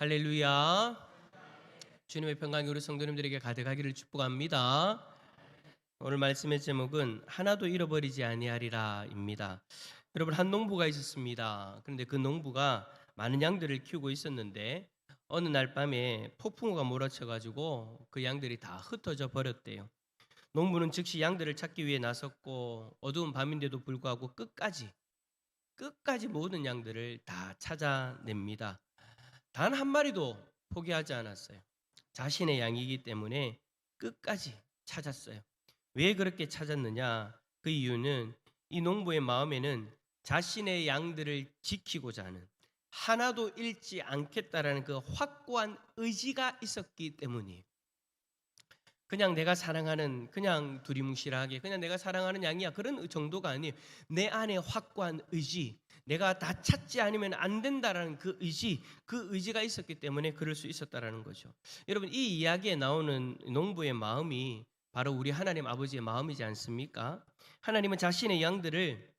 할렐루야. 주님의 평강이 우리 성도님들에게 가득하기를 축복합니다. 오늘 말씀의 제목은 하나도 잃어버리지 아니하리라입니다. 여러분 한 농부가 있었습니다. 그런데 그 농부가 많은 양들을 키우고 있었는데 어느 날 밤에 폭풍우가 몰아쳐 가지고 그 양들이 다 흩어져 버렸대요. 농부는 즉시 양들을 찾기 위해 나섰고 어두운 밤인데도 불구하고 끝까지 끝까지 모든 양들을 다 찾아냅니다. 단 한 마리도 포기하지 않았어요. 자신의 양이기 때문에 끝까지 찾았어요. 왜 그렇게 찾았느냐? 그 이유는 이 농부의 마음에는 자신의 양들을 지키고자 하는 하나도 잃지 않겠다라는 그 확고한 의지가 있었기 때문이에요. 그냥 내가 사랑하는 그냥 두리뭉실하게 그냥 내가 사랑하는 양이야 그런 정도가 아니에요. 내 안에 확고한 의지, 내가 다 찾지 않으면 안 된다라는 그 의지, 그 의지가 있었기 때문에 그럴 수 있었다라는 거죠. 여러분 이 이야기에 나오는 농부의 마음이 바로 우리 하나님 아버지의 마음이지 않습니까? 하나님은 자신의 양들을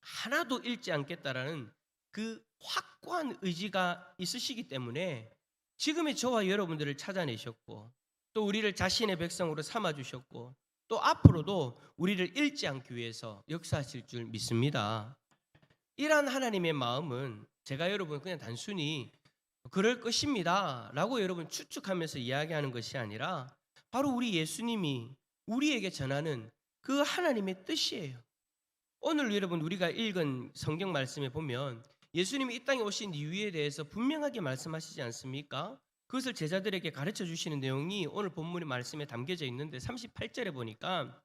하나도 잃지 않겠다라는 그 확고한 의지가 있으시기 때문에 지금의 저와 여러분들을 찾아내셨고 또 우리를 자신의 백성으로 삼아 주셨고 또 앞으로도 우리를 잃지 않기 위해서 역사하실 줄 믿습니다. 이러한 하나님의 마음은 제가 여러분 그냥 단순히 그럴 것입니다 라고 여러분 추측하면서 이야기하는 것이 아니라 바로 우리 예수님이 우리에게 전하는 그 하나님의 뜻이에요. 오늘 여러분 우리가 읽은 성경 말씀에 보면 예수님이 이 땅에 오신 이유에 대해서 분명하게 말씀하시지 않습니까? 그것을 제자들에게 가르쳐 주시는 내용이 오늘 본문의 말씀에 담겨져 있는데 38절에 보니까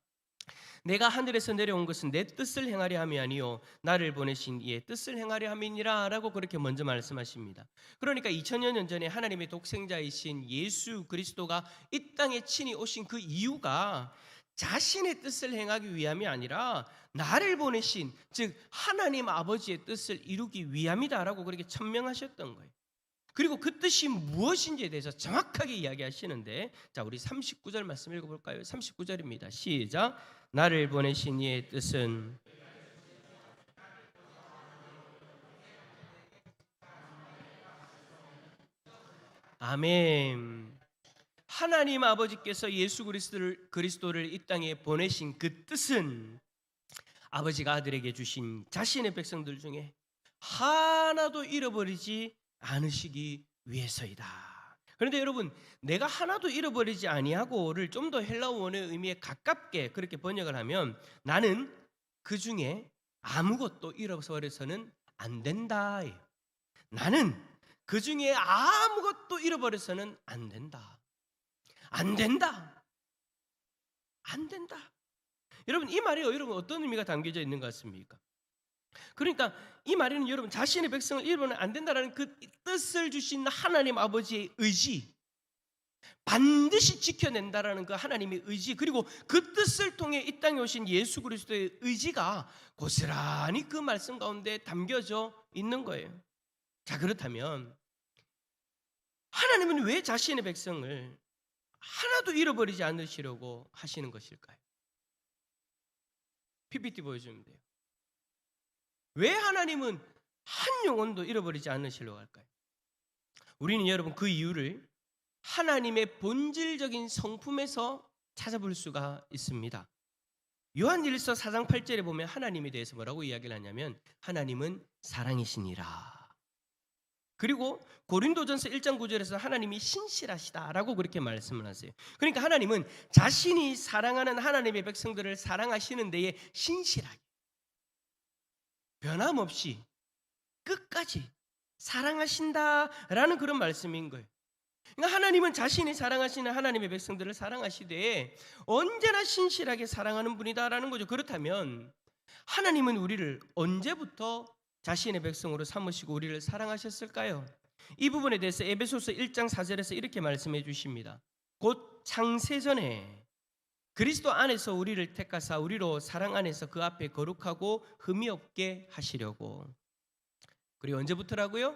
내가 하늘에서 내려온 것은 내 뜻을 행하려 함이 아니요 나를 보내신 이의 뜻을 행하려 함이니라라고 그렇게 먼저 말씀하십니다. 그러니까 2000여 년 전에 하나님의 독생자이신 예수 그리스도가 이 땅에 친히 오신 그 이유가 자신의 뜻을 행하기 위함이 아니라 나를 보내신 즉 하나님 아버지의 뜻을 이루기 위함이다라고 그렇게 천명하셨던 거예요. 그리고 그 뜻이 무엇인지에 대해서 정확하게 이야기하시는데 자 우리 39절 말씀 읽어볼까요? 39절입니다. 시작 나를 보내신 이의 뜻은 아멘. 하나님 아버지께서 예수 그리스도를 그리스도를 이 땅에 보내신 그 뜻은 아버지가 아들에게 주신 자신의 백성들 중에 하나도 잃어버리지 않으시기 위해서이다. 그런데 여러분, 내가 하나도 잃어버리지 아니하고를 좀 더 헬라어 원의 의미에 가깝게 그렇게 번역을 하면 나는 그 중에 아무것도 잃어버려서는 안 된다. 나는 그 중에 아무것도 잃어버려서는 안 된다. 안 된다. 안 된다. 여러분 이 말이 여러분 어떤 의미가 담겨져 있는 것 같습니까? 그러니까 이 말에는 여러분 자신의 백성을 잃어버리면 안 된다라는 그 뜻을 주신 하나님 아버지의 의지 반드시 지켜낸다라는 그 하나님의 의지 그리고 그 뜻을 통해 이 땅에 오신 예수 그리스도의 의지가 고스란히 그 말씀 가운데 담겨져 있는 거예요. 자 그렇다면 하나님은 왜 자신의 백성을 하나도 잃어버리지 않으시려고 하시는 것일까요? PPT 보여주면 돼요. 왜 하나님은 한 영혼도 잃어버리지 않으시려고 할까요? 우리는 여러분 그 이유를 하나님의 본질적인 성품에서 찾아볼 수가 있습니다. 요한일서 4장 8절에 보면 하나님에 대해서 뭐라고 이야기를 하냐면 하나님은 사랑이시니라. 그리고 고린도전서 1장 9절에서 하나님이 신실하시다라고 그렇게 말씀을 하세요. 그러니까 하나님은 자신이 사랑하는 하나님의 백성들을 사랑하시는 데에 신실하게 변함없이 끝까지 사랑하신다라는 그런 말씀인 거예요. 그러니까 하나님은 자신이 사랑하시는 하나님의 백성들을 사랑하시되 언제나 신실하게 사랑하는 분이다라는 거죠. 그렇다면 하나님은 우리를 언제부터 자신의 백성으로 삼으시고 우리를 사랑하셨을까요? 이 부분에 대해서 에베소서 1장 4절에서 이렇게 말씀해 주십니다. 곧 창세전에 그리스도 안에서 우리를 택하사 우리로 사랑 안에서 그 앞에 거룩하고 흠이 없게 하시려고. 그리고 언제부터라고요?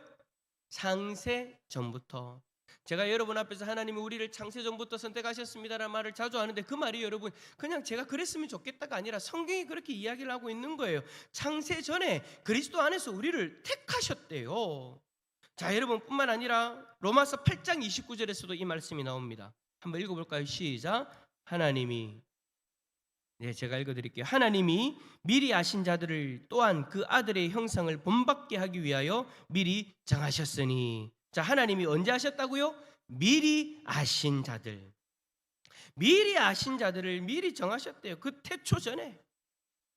창세 전부터. 제가 여러분 앞에서 하나님이 우리를 창세 전부터 선택하셨습니다라는 말을 자주 하는데 그 말이 여러분 그냥 제가 그랬으면 좋겠다가 아니라 성경이 그렇게 이야기를 하고 있는 거예요. 창세 전에 그리스도 안에서 우리를 택하셨대요. 자, 여러분뿐만 아니라 로마서 8장 29절에서도 이 말씀이 나옵니다. 한번 읽어 볼까요? 시작. 하나님이 네, 제가 읽어드릴게요. 하나님이 미리 아신 자들을 또한 그 아들의 형상을 본받게 하기 위하여 미리 정하셨으니. 자, 하나님이 언제 하셨다고요? 미리 아신 자들. 미리 아신 자들을 미리 정하셨대요. 그 태초 전에.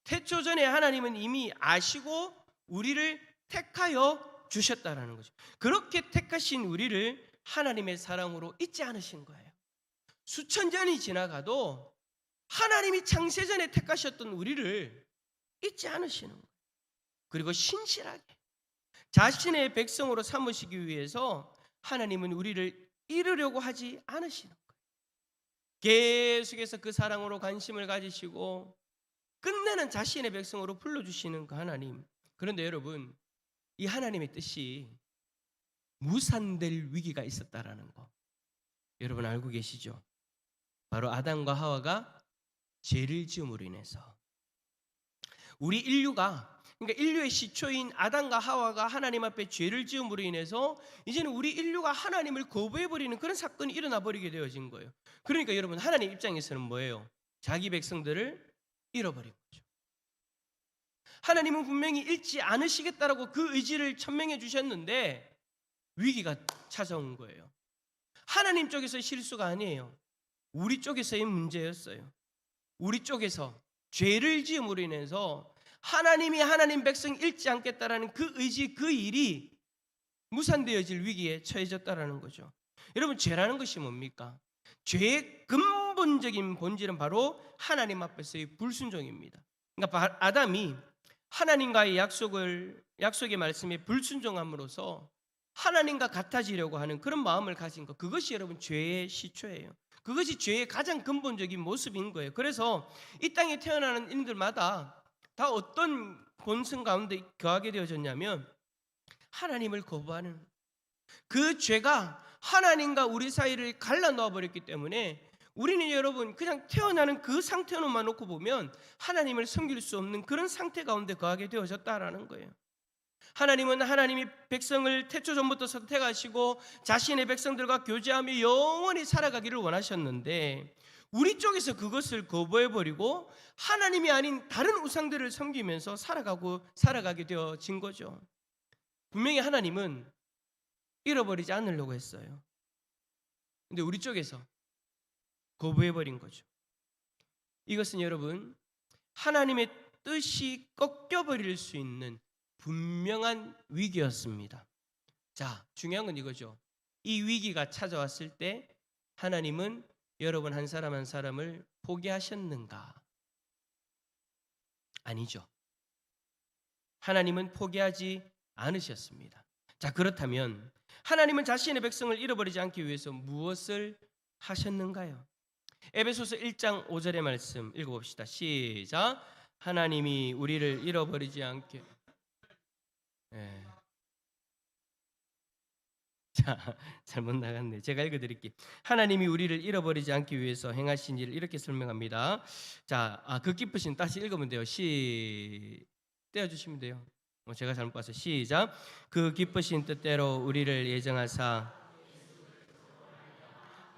태초 전에 하나님은 이미 아시고 우리를 택하여 주셨다라는 거죠. 그렇게 택하신 우리를 하나님의 사랑으로 잊지 않으신 거예요. 수천 년이 지나가도 하나님이 창세전에 택하셨던 우리를 잊지 않으시는 거예요. 그리고 신실하게 자신의 백성으로 삼으시기 위해서 하나님은 우리를 이루려고 하지 않으시는 거예요. 계속해서 그 사랑으로 관심을 가지시고 끝내는 자신의 백성으로 불러주시는 그 하나님. 그런데 여러분, 이 하나님의 뜻이 무산될 위기가 있었다라는 거. 여러분 알고 계시죠? 바로 아담과 하와가 죄를 지음으로 인해서 우리 인류가 그러니까 인류의 시초인 아담과 하와가 하나님 앞에 죄를 지음으로 인해서 이제는 우리 인류가 하나님을 거부해 버리는 그런 사건이 일어나 버리게 되어진 거예요. 그러니까 여러분 하나님 입장에서는 뭐예요? 자기 백성들을 잃어버린 거죠. 하나님은 분명히 잃지 않으시겠다라고 그 의지를 천명해 주셨는데 위기가 찾아온 거예요. 하나님 쪽에서 실수가 아니에요. 우리 쪽에서의 문제였어요. 우리 쪽에서 죄를 지음으로 인해서 하나님이 하나님 백성 잃지 않겠다라는 그 의지 그 일이 무산되어질 위기에 처해졌다라는 거죠. 여러분 죄라는 것이 뭡니까? 죄의 근본적인 본질은 바로 하나님 앞에서의 불순종입니다. 그러니까 아담이 하나님과의 약속을 약속의 말씀에 불순종함으로써 하나님과 같아지려고 하는 그런 마음을 가진 것 그것이 여러분 죄의 시초예요. 그것이 죄의 가장 근본적인 모습인 거예요. 그래서 이 땅에 태어나는 인들마다 다 어떤 본성 가운데 거하게 되어졌냐면 하나님을 거부하는 그 죄가 하나님과 우리 사이를 갈라 놓아 버렸기 때문에 우리는 여러분 그냥 태어나는 그 상태로만 놓고 보면 하나님을 섬길 수 없는 그런 상태 가운데 거하게 되어졌다라는 거예요. 하나님은 하나님이 백성을 태초 전부터 선택하시고 자신의 백성들과 교제하며 영원히 살아가기를 원하셨는데 우리 쪽에서 그것을 거부해 버리고 하나님이 아닌 다른 우상들을 섬기면서 살아가고 살아가게 되어진 거죠. 분명히 하나님은 잃어버리지 않으려고 했어요. 근데 우리 쪽에서 거부해 버린 거죠. 이것은 여러분 하나님의 뜻이 꺾여 버릴 수 있는 분명한 위기였습니다. 자, 중요한 건 이거죠. 이 위기가 찾아왔을 때 하나님은 여러분 한 사람 한 사람을 포기하셨는가? 아니죠. 하나님은 포기하지 않으셨습니다. 자, 그렇다면 하나님은 자신의 백성을 잃어버리지 않기 위해서 무엇을 하셨는가요? 에베소서 1장 5절의 말씀 읽어봅시다. 시작. 하나님이 우리를 잃어버리지 않게 예. 자, 잘못 나갔네. 제가 읽어 드릴게요. 하나님이 우리를 잃어버리지 않기 위해서 행하신 일을 이렇게 설명합니다. 자, 아, 그 기쁘신 다시 읽으면 돼요. 시 떼어 주시면 돼요. 어, 제가 잘못 봤어요. 시작. 그 기쁘신 뜻대로 우리를 예정하사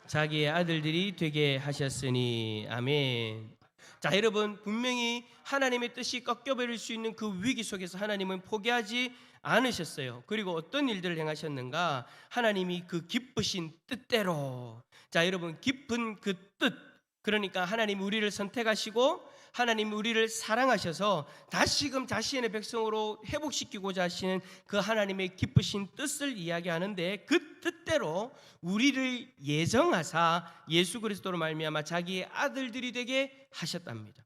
자기의 아들들이 되게 하셨으니 아멘. 자, 여러분 분명히 하나님의 뜻이 꺾여버릴 수 있는 그 위기 속에서 하나님은 포기하지 않으셨어요. 그리고 어떤 일들을 행하셨는가? 하나님이 그 기쁘신 뜻대로. 자, 여러분 깊은 그 뜻. 그러니까 하나님 우리를 선택하시고 하나님 우리를 사랑하셔서 다시금 자신의 백성으로 회복시키고자 하시는 그 하나님의 기쁘신 뜻을 이야기하는데 그 뜻대로 우리를 예정하사 예수 그리스도로 말미암아 자기의 아들들이 되게 하셨답니다.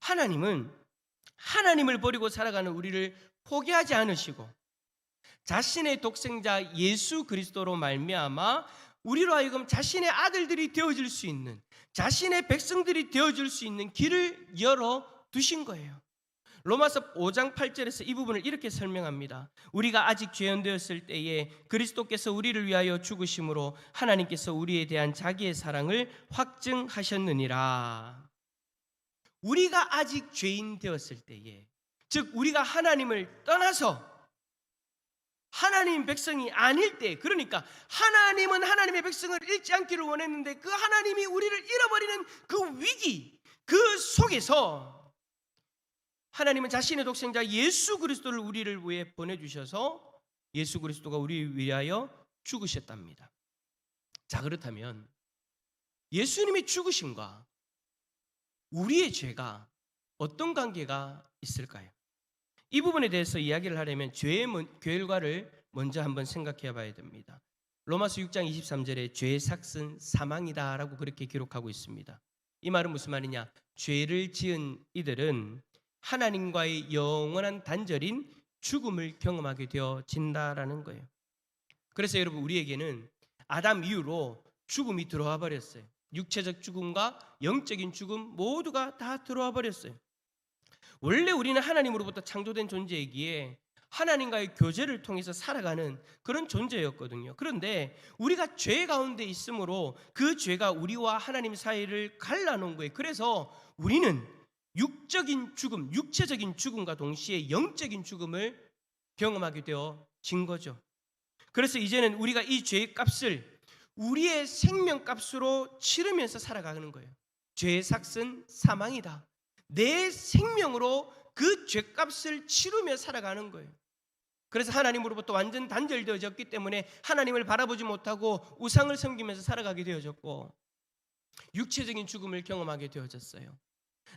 하나님은 하나님을 버리고 살아가는 우리를 포기하지 않으시고 자신의 독생자 예수 그리스도로 말미암아 우리로 하여금 자신의 아들들이 되어질 수 있는 자신의 백성들이 되어줄 수 있는 길을 열어 두신 거예요. 로마서 5장 8절에서 이 부분을 이렇게 설명합니다. 우리가 아직 죄연되었을 때에 그리스도께서 우리를 위하여 죽으심으로 하나님께서 우리에 대한 자기의 사랑을 확증하셨느니라. 우리가 아직 죄인 되었을 때에 즉 우리가 하나님을 떠나서 하나님 백성이 아닐 때 그러니까 하나님은 하나님의 백성을 잃지 않기를 원했는데 그 하나님이 우리를 잃어버리는 그 위기 그 속에서 하나님은 자신의 독생자 예수 그리스도를 우리를 위해 보내 주셔서 예수 그리스도가 우리 위하여 죽으셨답니다. 자 그렇다면 예수님의 죽으심과 우리의 죄가 어떤 관계가 있을까요? 이 부분에 대해서 이야기를 하려면 죄의 먼- 결과를 먼저 한번 생각해 봐야 됩니다. 로마서 6장 23절에 죄의 삭은 사망이다라고 그렇게 기록하고 있습니다. 이 말은 무슨 말이냐? 죄를 지은 이들은 하나님과의 영원한 단절인 죽음을 경험하게 되어진다라는 거예요. 그래서 여러분 우리에게는 아담 이후로 죽음이 들어와 버렸어요. 육체적 죽음과 영적인 죽음 모두가 다 들어와 버렸어요. 원래 우리는 하나님으로부터 창조된 존재이기에 하나님과의 교제를 통해서 살아가는 그런 존재였거든요. 그런데 우리가 죄 가운데 있으므로 그 죄가 우리와 하나님 사이를 갈라놓은 거예요. 그래서 우리는 육적인 죽음, 육체적인 죽음과 동시에 영적인 죽음을 경험하게 되어진 거죠. 그래서 이제는 우리가 이 죄의 값을 우리의 생명 값으로 치르면서 살아가는 거예요. 죄의 삭은 사망이다. 내 생명으로 그 죄값을 치르며 살아가는 거예요. 그래서 하나님으로부터 완전 단절되어졌기 때문에 하나님을 바라보지 못하고 우상을 섬기면서 살아가게 되어졌고 육체적인 죽음을 경험하게 되어졌어요.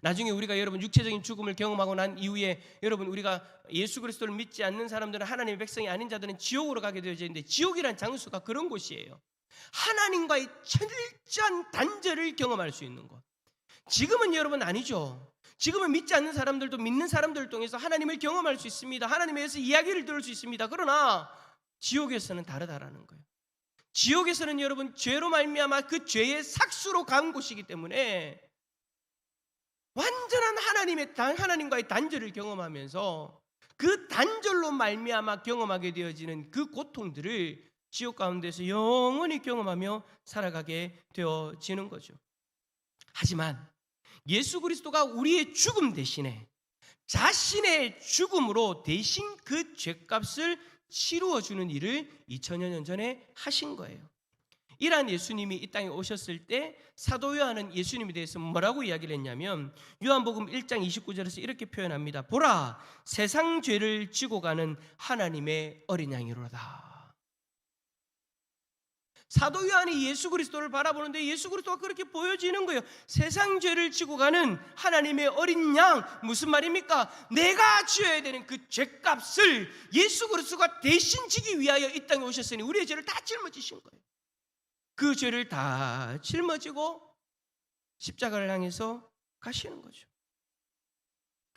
나중에 우리가 여러분 육체적인 죽음을 경험하고 난 이후에 여러분 우리가 예수 그리스도를 믿지 않는 사람들은 하나님의 백성이 아닌 자들은 지옥으로 가게 되어져 있는데 지옥이란 장소가 그런 곳이에요. 하나님과의 철저한 단절을 경험할 수 있는 곳. 지금은 여러분 아니죠. 지금은 믿지 않는 사람들도 믿는 사람들을 통해서 하나님을 경험할 수 있습니다. 하나님에 대해서 이야기를 들을 수 있습니다. 그러나 지옥에서는 다르다라는 거예요. 지옥에서는 여러분 죄로 말미암아 그 죄의 삭수로 간 곳이기 때문에 완전한 하나님의 단- 하나님과의 단절을 경험하면서 그 단절로 말미암아 경험하게 되어지는 그 고통들을 지옥 가운데서 영원히 경험하며 살아가게 되어지는 거죠. 하지만 예수 그리스도가 우리의 죽음 대신에 자신의 죽음으로 대신 그 죄값을 치루어 주는 일을 2000여 년 전에 하신 거예요. 이러한 예수님이 이 땅에 오셨을 때 사도 요한은 예수님에 대해서 뭐라고 이야기를 했냐면 요한복음 1장 29절에서 이렇게 표현합니다. 보라 세상 죄를 지고 가는 하나님의 어린 양이로다. 사도 요한이 예수 그리스도를 바라보는데 예수 그리스도가 그렇게 보여지는 거예요. 세상 죄를 지고 가는 하나님의 어린 양 무슨 말입니까? 내가 지어야 되는 그 죄값을 예수 그리스도가 대신 지기 위하여 이 땅에 오셨으니 우리의 죄를 다 짊어지신 거예요. 그 죄를 다 짊어지고 십자가를 향해서 가시는 거죠.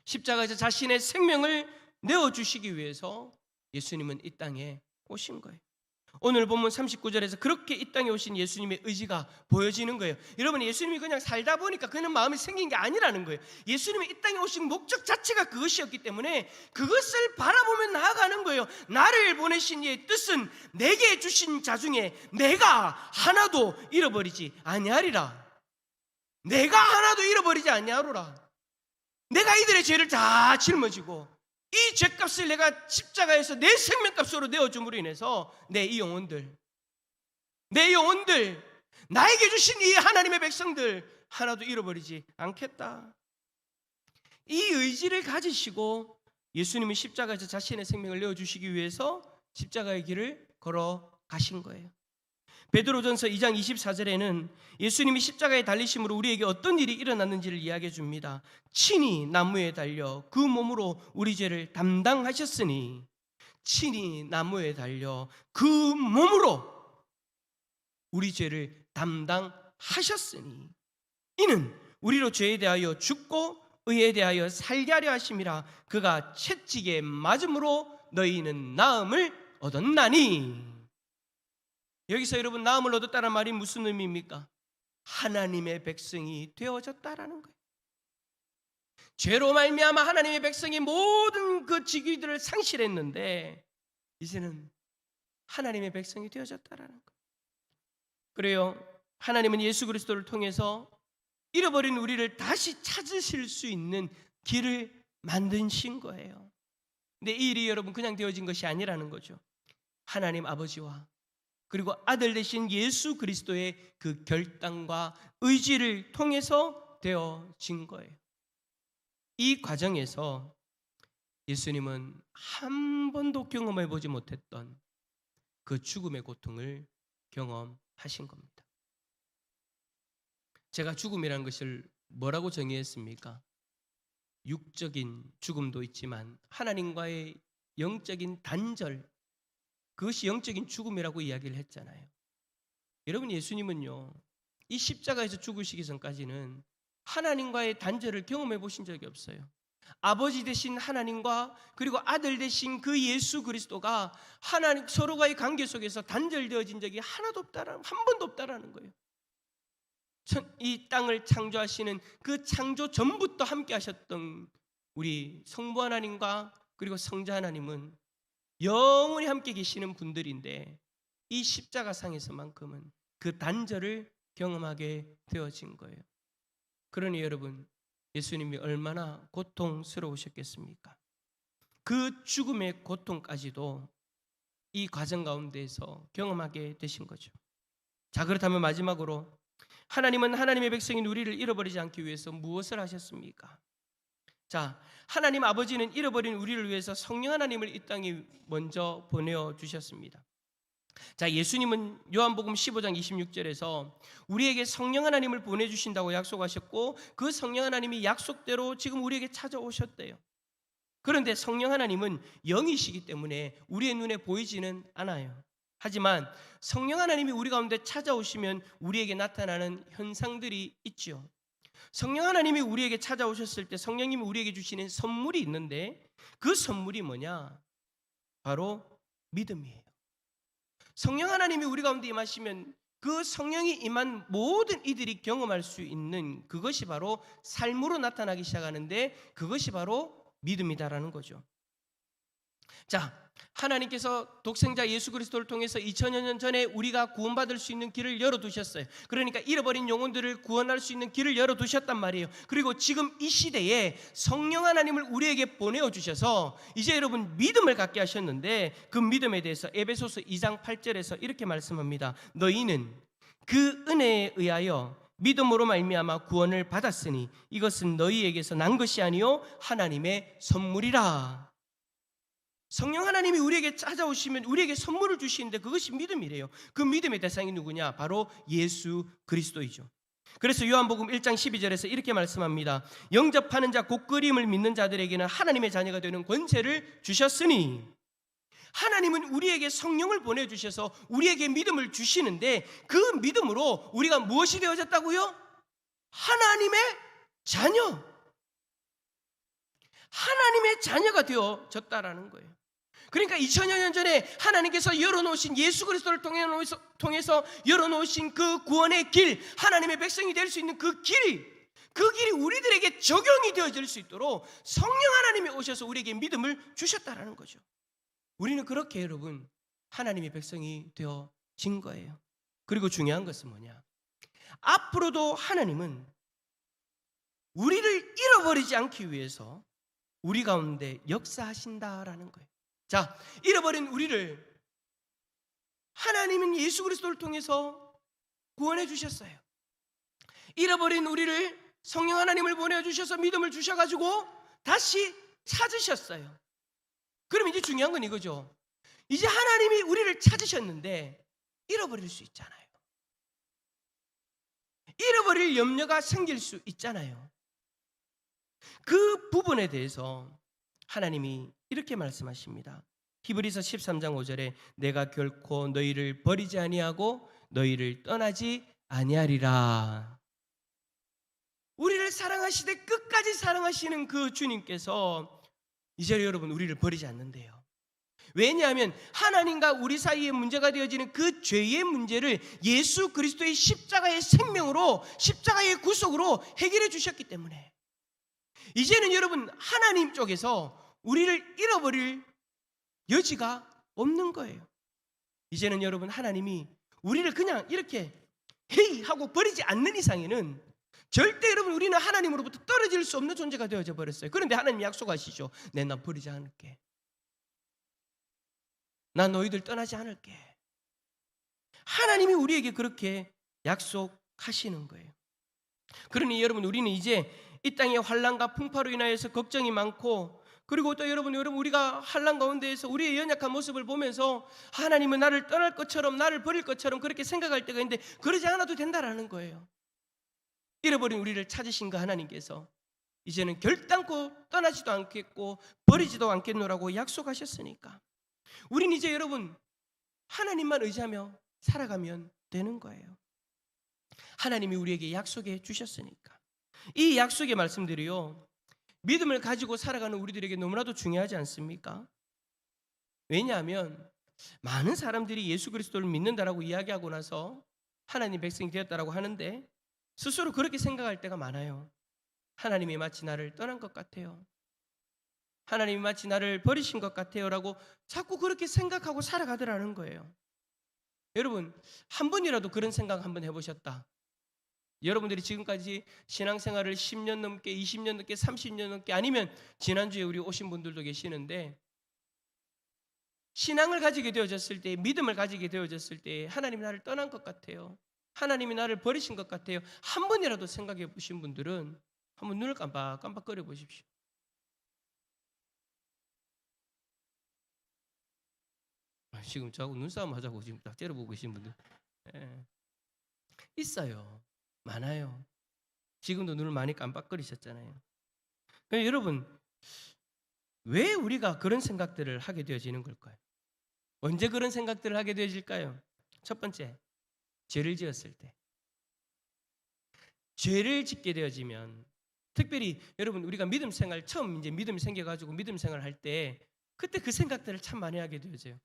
십자가에서 자신의 생명을 내어 주시기 위해서 예수님은 이 땅에 오신 거예요. 오늘 본문 39절에서 그렇게 이 땅에 오신 예수님의 의지가 보여지는 거예요. 여러분 예수님이 그냥 살다 보니까 그냥 마음이 생긴 게 아니라는 거예요. 예수님이 이 땅에 오신 목적 자체가 그것이었기 때문에 그것을 바라보며 나아가는 거예요. 나를 보내신 이의 뜻은 내게 주신 자 중에 내가 하나도 잃어버리지 아니하리라. 내가 하나도 잃어버리지 아니하로라. 내가 이들의 죄를 다 짊어지고 이 죄값을 내가 십자가에서 내 생명값으로 내어줌으로 인해서 내 이 영혼들, 내 영혼들, 나에게 주신 이 하나님의 백성들 하나도 잃어버리지 않겠다. 이 의지를 가지시고 예수님이 십자가에서 자신의 생명을 내어주시기 위해서 십자가의 길을 걸어 가신 거예요. 베드로전서 2장 24절에는 예수님이 십자가에 달리심으로 우리에게 어떤 일이 일어났는지를 이야기해 줍니다. 친히 나무에 달려 그 몸으로 우리 죄를 담당하셨으니 친히 나무에 달려 그 몸으로 우리 죄를 담당하셨으니 이는 우리로 죄에 대하여 죽고 의에 대하여 살게 하려 하심이라 그가 채찍에 맞음으로 너희는 나음을 얻었나니 여기서 여러분 나음을 얻었다는 말이 무슨 의미입니까? 하나님의 백성이 되어졌다라는 거예요. 죄로 말미암아 하나님의 백성이 모든 그 직위들을 상실했는데 이제는 하나님의 백성이 되어졌다라는 거예요. 그래요. 하나님은 예수 그리스도를 통해서 잃어버린 우리를 다시 찾으실 수 있는 길을 만드신 거예요. 근데 이 일이 여러분 그냥 되어진 것이 아니라는 거죠. 하나님 아버지와 그리고 아들 되신 예수 그리스도의 그 결단과 의지를 통해서 되어진 거예요. 이 과정에서 예수님은 한 번도 경험해 보지 못했던 그 죽음의 고통을 경험하신 겁니다. 제가 죽음이라는 것을 뭐라고 정의했습니까? 육적인 죽음도 있지만 하나님과의 영적인 단절 그것이 영적인 죽음이라고 이야기를 했잖아요. 여러분 예수님은요. 이 십자가에서 죽으시기 전까지는 하나님과의 단절을 경험해 보신 적이 없어요. 아버지 되신 하나님과 그리고 아들 되신 그 예수 그리스도가 하나님 서로가의 관계 속에서 단절되어진 적이 하나도 없다라는 한 번도 없다라는 거예요. 천- 이 땅을 창조하시는 그 창조 전부터 함께 하셨던 우리 성부 하나님과 그리고 성자 하나님은 영원히 함께 계시는 분들인데 이 십자가상에서만큼은 그 단절을 경험하게 되어진 거예요. 그러니 여러분 예수님이 얼마나 고통스러우셨겠습니까? 그 죽음의 고통까지도 이 과정 가운데에서 경험하게 되신 거죠. 자 그렇다면 마지막으로 하나님은 하나님의 백성인 우리를 잃어버리지 않기 위해서 무엇을 하셨습니까? 자, 하나님 아버지는 잃어버린 우리를 위해서 성령 하나님을 이 땅에 먼저 보내어 주셨습니다. 자, 예수님은 요한복음 15장 26절에서 우리에게 성령 하나님을 보내 주신다고 약속하셨고 그 성령 하나님이 약속대로 지금 우리에게 찾아오셨대요. 그런데 성령 하나님은 영이시기 때문에 우리의 눈에 보이지는 않아요. 하지만 성령 하나님이 우리 가운데 찾아오시면 우리에게 나타나는 현상들이 있죠. 성령 하나님이 우리에게 찾아오셨을 때 성령님이 우리에게 주시는 선물이 있는데 그 선물이 뭐냐? 바로 믿음이에요. 성령 하나님이 우리 가운데 임하시면 그 성령이 임한 모든 이들이 경험할 수 있는 그것이 바로 삶으로 나타나기 시작하는데 그것이 바로 믿음이다라는 거죠. 자, 하나님께서 독생자 예수 그리스도를 통해서 2000여 년 전에 우리가 구원받을 수 있는 길을 열어 두셨어요. 그러니까 잃어버린 영혼들을 구원할 수 있는 길을 열어 두셨단 말이에요. 그리고 지금 이 시대에 성령 하나님을 우리에게 보내어 주셔서 이제 여러분 믿음을 갖게 하셨는데 그 믿음에 대해서 에베소서 2장 8절에서 이렇게 말씀합니다. 너희는 그 은혜에 의하여 믿음으로 말미암아 구원을 받았으니 이것은 너희에게서 난 것이 아니요 하나님의 선물이라. 성령 하나님이 우리에게 찾아오시면 우리에게 선물을 주시는데 그것이 믿음이래요. 그 믿음의 대상이 누구냐? 바로 예수 그리스도이죠. 그래서 요한복음 1장 12절에서 이렇게 말씀합니다. 영접하는 자 곧 그림을 믿는 자들에게는 하나님의 자녀가 되는 권세를 주셨으니 하나님은 우리에게 성령을 보내 주셔서 우리에게 믿음을 주시는데 그 믿음으로 우리가 무엇이 되어졌다고요? 하나님의 자녀. 하나님의 자녀가 되어졌다라는 거예요. 그러니까 2000여 년 전에 하나님께서 열어놓으신 예수 그리스도를 통해서, 열어놓으신 그 구원의 길, 하나님의 백성이 될 수 있는 그 길, 그 길이 우리들에게 적용이 되어질 수 있도록 성령 하나님이 오셔서 우리에게 믿음을 주셨다라는 거죠. 우리는 그렇게 여러분 하나님의 백성이 되어진 거예요. 그리고 중요한 것은 뭐냐? 앞으로도 하나님은 우리를 잃어버리지 않기 위해서 우리 가운데 역사하신다라는 거예요. 자, 잃어버린 우리를 하나님은 예수 그리스도를 통해서 구원해 주셨어요. 잃어버린 우리를 성령 하나님을 보내 주셔서 믿음을 주셔 가지고 다시 찾으셨어요. 그럼 이제 중요한 건 이거죠. 이제 하나님이 우리를 찾으셨는데 잃어버릴 수 있잖아요. 잃어버릴 염려가 생길 수 있잖아요. 그 부분에 대해서 하나님이 이렇게 말씀하십니다. 히브리서 13장 5절에 내가 결코 너희를 버리지 아니하고 너희를 떠나지 아니하리라. 우리를 사랑하시되 끝까지 사랑하시는 그 주님께서 이제 여러분 우리를 버리지 않는데요. 왜냐하면 하나님과 우리 사이에 문제가 되어지는 그 죄의 문제를 예수 그리스도의 십자가의 생명으로 십자가의 구속으로 해결해 주셨기 때문에 이제는 여러분 하나님 쪽에서 우리를 잃어버릴 여지가 없는 거예요. 이제는 여러분 하나님이 우리를 그냥 이렇게 헤이 하고 버리지 않는 이상에는 절대 여러분 우리는 하나님으로부터 떨어질 수 없는 존재가 되어져 버렸어요. 그런데 하나님 약속하시죠. 내나 버리지 않을게. 난 너희들 떠나지 않을게. 하나님이 우리에게 그렇게 약속하시는 거예요. 그러니 여러분 우리는 이제 이 땅의 환란과 풍파로 인하여서 걱정이 많고 그리고 또 여러분 여러분 우리가 환란 가운데에서 우리의 연약한 모습을 보면서 하나님은 나를 떠날 것처럼 나를 버릴 것처럼 그렇게 생각할 때가 있는데 그러지 않아도 된다라는 거예요. 잃어버린 우리를 찾으신 그 하나님께서 이제는 결단코 떠나지도 않겠고 버리지도 않겠노라고 약속하셨으니까 우린 이제 여러분 하나님만 의지하며 살아가면 되는 거예요. 하나님이 우리에게 약속해 주셨으니까 이 약속의 말씀들이요 믿음을 가지고 살아가는 우리들에게 너무나도 중요하지 않습니까? 왜냐하면 많은 사람들이 예수 그리스도를 믿는다라고 이야기하고 나서 하나님 백성이 되었다라고 하는데 스스로 그렇게 생각할 때가 많아요. 하나님이 마치 나를 떠난 것 같아요. 하나님이 마치 나를 버리신 것 같아요라고 자꾸 그렇게 생각하고 살아가더라는 거예요. 여러분 한 번이라도 그런 생각 한번 해보셨다. 여러분들이 지금까지 신앙생활을 10년 넘게, 20년 넘게, 30년 넘게 아니면 지난주에 우리 오신 분들도 계시는데 신앙을 가지게 되어졌을 때, 믿음을 가지게 되어졌을 때 하나님이 나를 떠난 것 같아요. 하나님이 나를 버리신 것 같아요. 한 번이라도 생각해 보신 분들은 한번 눈을 깜빡깜빡 거려 보십시오. 아, 지금 저하고 눈싸움 하자고 지금 딱 째려보고 계신 분들 예. 있어요. 많아요. 지금도 눈을 많이 깜빡거리셨잖아요. 그러니까 여러분 왜 우리가 그런 생각들을 하게 되어지는 걸까요? 언제 그런 생각들을 하게 되어질까요? 첫 번째, 죄를 지었을 때. 죄를 짓게 되어지면 특별히 여러분 우리가 믿음 생활 처음 이제 믿음 생겨 가지고 믿음 생활 할 때 그때 그 생각들을 참 많이 하게 되어져요.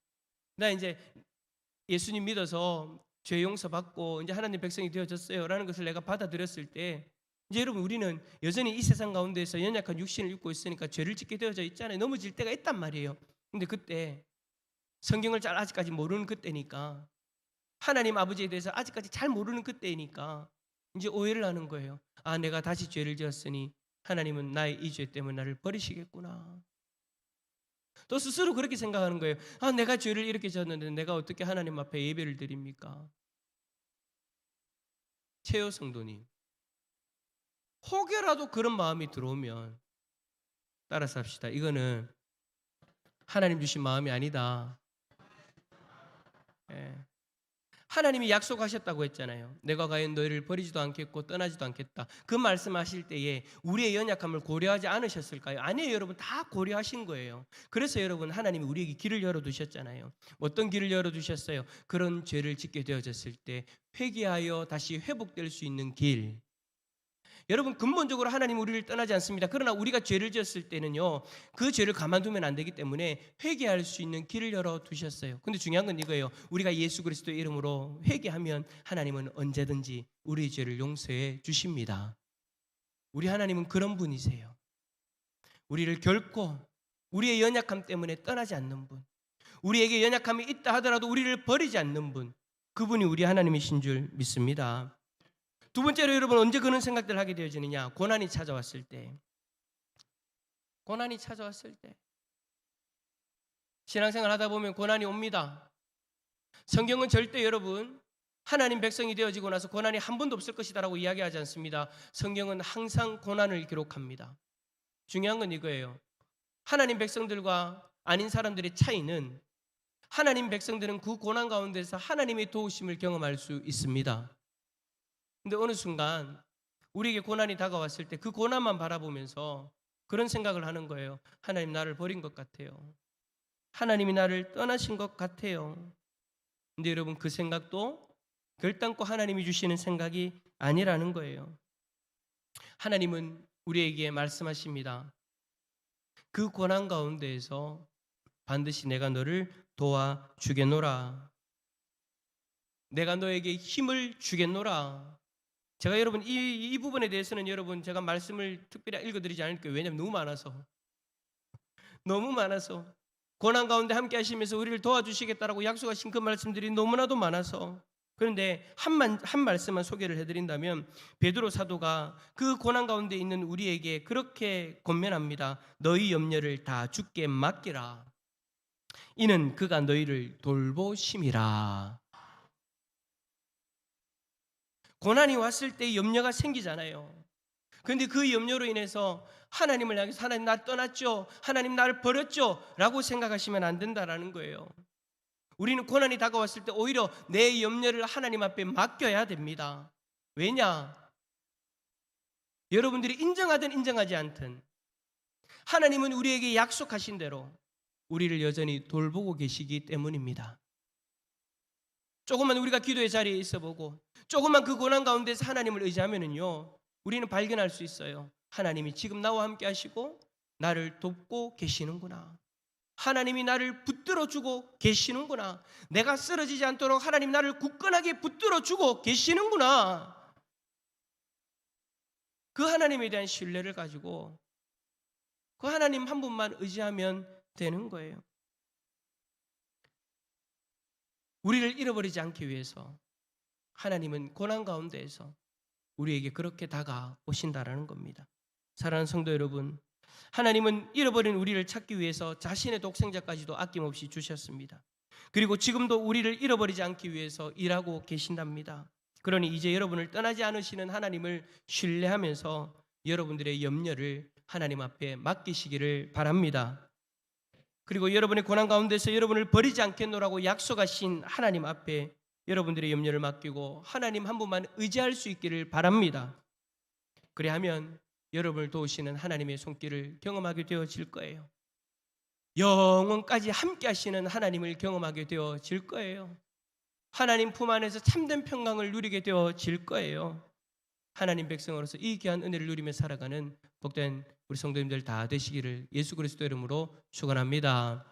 나 이제 예수님 믿어서 죄 용서 받고 이제 하나님 백성이 되어졌어요라는 것을 내가 받아들였을 때 이제 여러분 우리는 여전히 이 세상 가운데서 연약한 육신을 입고 있으니까 죄를 짓게 되어져 있잖아요. 넘어질 때가 있단 말이에요. 근데 그때 성경을 잘 아직까지 모르는 그때니까 하나님 아버지에 대해서 아직까지 잘 모르는 그때이니까 이제 오해를 하는 거예요. 아, 내가 다시 죄를 지었으니 하나님은 나의 이 죄 때문에 나를 버리시겠구나. 또 스스로 그렇게 생각하는 거예요. 아, 내가 죄를 이렇게 지었는데 내가 어떻게 하나님 앞에 예배를 드립니까? 최호 성도님. 혹여라도 그런 마음이 들어오면 따라서 합시다. 이거는 하나님 주신 마음이 아니다. 예. 하나님이 약속하셨다고 했잖아요. 내가 과연 너희를 버리지도 않겠고 떠나지도 않겠다. 그 말씀하실 때에 우리의 연약함을 고려하지 않으셨을까요? 아니에요, 여러분. 다 고려하신 거예요. 그래서 여러분 하나님이 우리에게 길을 열어 두셨잖아요. 어떤 길을 열어 두셨어요? 그런 죄를 짓게 되어졌을 때 회개하여 다시 회복될 수 있는 길. 여러분 근본적으로 하나님 우리를 떠나지 않습니다. 그러나 우리가 죄를 지었을 때는요. 그 죄를 가만두면 안 되기 때문에 회개할 수 있는 길을 열어 두셨어요. 근데 중요한 건 이거예요. 우리가 예수 그리스도의 이름으로 회개하면 하나님은 언제든지 우리의 죄를 용서해 주십니다. 우리 하나님은 그런 분이세요. 우리를 결코 우리의 연약함 때문에 떠나지 않는 분. 우리에게 연약함이 있다 하더라도 우리를 버리지 않는 분. 그분이 우리 하나님이신 줄 믿습니다. 두 번째로 여러분 언제 그런 생각들을 하게 되어지느냐? 고난이 찾아왔을 때. 고난이 찾아왔을 때. 신앙생활 하다 보면 고난이 옵니다. 성경은 절대 여러분 하나님 백성이 되어지고 나서 고난이 한 번도 없을 것이다라고 이야기하지 않습니다. 성경은 항상 고난을 기록합니다. 중요한 건 이거예요. 하나님 백성들과 아닌 사람들의 차이는 하나님 백성들은 그 고난 가운데서 하나님의 도우심을 경험할 수 있습니다. 근데 어느 순간 우리에게 고난이 다가왔을 때 그 고난만 바라보면서 그런 생각을 하는 거예요. 하나님 나를 버린 것 같아요. 하나님이 나를 떠나신 것 같아요. 근데 여러분 그 생각도 결단코 하나님이 주시는 생각이 아니라는 거예요. 하나님은 우리에게 말씀하십니다. 그 고난 가운데에서 반드시 내가 너를 도와 주겠노라. 내가 너에게 힘을 주겠노라. 제가 여러분 이, 이 부분에 대해서는 여러분 제가 말씀을 특별히 읽어드리지 않을 거예요. 왜냐하면 너무 많아서 너무 많아서 고난 가운데 함께 하시면서 우리를 도와주시겠다라고 약속하신 그 말씀들이 너무나도 많아서 그런데 한만 한 말씀만 소개를 해드린다면 베드로 사도가 그 고난 가운데 있는 우리에게 그렇게 권면합니다. 너희 염려를 다 죽게 맡기라. 이는 그가 너희를 돌보심이라. 고난이 왔을 때 염려가 생기잖아요. 근데 그 염려로 인해서 하나님을 향해서 하나님 나 떠났죠. 하나님 나를 버렸죠. 라고 생각하시면 안 된다라는 거예요. 우리는 고난이 다가왔을 때 오히려 내 염려를 하나님 앞에 맡겨야 됩니다. 왜냐? 여러분들이 인정하든 인정하지 않든 하나님은 우리에게 약속하신 대로 우리를 여전히 돌보고 계시기 때문입니다. 조금만 우리가 기도의 자리에 있어 보고 조금만 그 고난 가운데서 하나님을 의지하면은요. 우리는 발견할 수 있어요. 하나님이 지금 나와 함께 하시고 나를 돕고 계시는구나. 하나님이 나를 붙들어 주고 계시는구나. 내가 쓰러지지 않도록 하나님 나를 굳건하게 붙들어 주고 계시는구나. 그 하나님에 대한 신뢰를 가지고 그 하나님 한 분만 의지하면 되는 거예요. 우리를 잃어버리지 않기 위해서 하나님은 고난 가운데에서 우리에게 그렇게 다가오신다라는 겁니다. 사랑하는 성도 여러분, 하나님은 잃어버린 우리를 찾기 위해서 자신의 독생자까지도 아낌없이 주셨습니다. 그리고 지금도 우리를 잃어버리지 않기 위해서 일하고 계신답니다. 그러니 이제 여러분을 떠나지 않으시는 하나님을 신뢰하면서 여러분들의 염려를 하나님 앞에 맡기시기를 바랍니다. 그리고 여러분의 고난 가운데서 여러분을 버리지 않겠노라고 약속하신 하나님 앞에 여러분들의 염려를 맡기고 하나님 한 분만 의지할 수 있기를 바랍니다. 그래야면 여러분을 도우시는 하나님의 손길을 경험하게 되어질 거예요. 영원까지 함께 하시는 하나님을 경험하게 되어질 거예요. 하나님 품 안에서 참된 평강을 누리게 되어질 거예요. 하나님 백성으로서 이 귀한 은혜를 누리며 살아가는 복된 우리 성도님들 다 되시기를 예수 그리스도 이름으로 축원합니다.